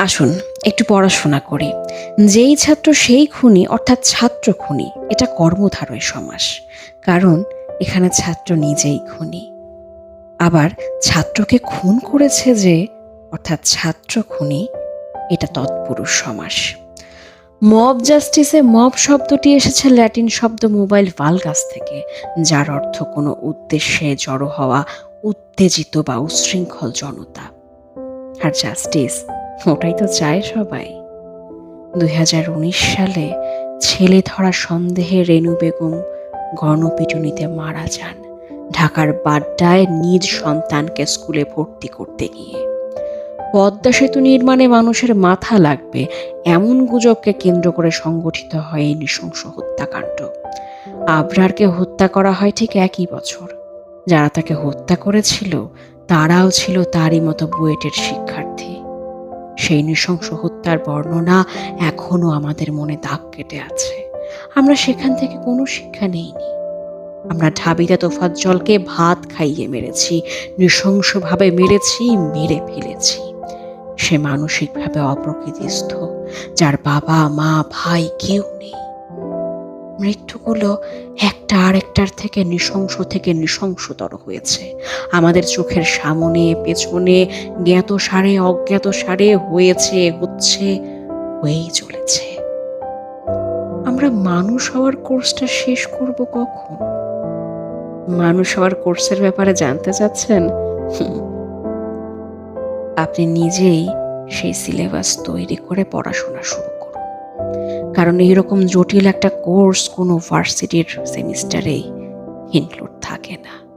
আসুন, একটু পড়াশোনা করি। যেই ছাত্র সেই খুনি, অর্থাৎ ছাত্র খুনি, এটা কর্মধারয় সমাস। কারণ এখানে ছাত্র নিজেই খুনি। আবার ছাত্রকে খুন করেছে যে, অর্থাৎ ছাত্র খুনি, এটা তৎপুরুষ সমাস। মব জাস্টিসে মব শব্দটি এসেছে ল্যাটিন শব্দ মোবাইল ভালগাস থেকে, যার অর্থ কোনো উদ্দেশ্যে জড়ো হওয়া উত্তেজিত বা উচ্ছৃঙ্খল জনতা। আর জাস্টিস ওটাই তো চায় সবাই। দুই হাজার উনিশ সালে ছেলে ধরা সন্দেহে রেনু বেগম গণপিটুনিতে মারা যান ঢাকার বাড্ডায় নিজ সন্তানকে স্কুলে ভর্তি করতে গিয়ে। পদ্মা সেতু নির্মাণে মানুষের মাথা লাগবে এমন গুজবকে কেন্দ্র করে সংগঠিত হয় এই নৃশংস হত্যাকাণ্ড। আবরারকে হত্যা করা হয় ঠিক একই বছর। যারা তাকে হত্যা করেছিল, তারাও ছিল তারই মতো বুয়েটের শিক্ষার্থী। সেই নৃশংস হত্যার বর্ণনা এখনও আমাদের মনে দাগ কেটে আছে। আমরা সেখান থেকে কোনো শিক্ষা নেইনি। আমরা ঢাবিরা তোফাত জলকে ভাত খাইয়ে মেরেছি, নৃশংসভাবে মেরেছি, মেরে ফেলেছি। সে মানসিকভাবে অপ্রকৃতিস্থ, যার বাবা, মা, ভাই কেউ নেই। মৃত্যুগুলো একটা আরেকটার থেকে নৃশংস থেকে নৃশংসতর হয়েছে। আমাদের চোখের সামনে, পেছনে, জ্ঞাত সারে, অজ্ঞাত সারে হয়েছে, হচ্ছে, হয়েই চলেছে। আমরা মানুষ হওয়ার কোর্সটা শেষ করব কখন? মানুষ হওয়ার কোর্সের ব্যাপারে জানতে চাচ্ছেন? আপনি নিজেই সেই সিলেবাস তৈরি করে পড়াশোনা শুরু কারণ এইরকম জটিল একটা কোর্স কোনো ভার্সিটির সেমিস্টারেই ইনক্লুড থাকে না।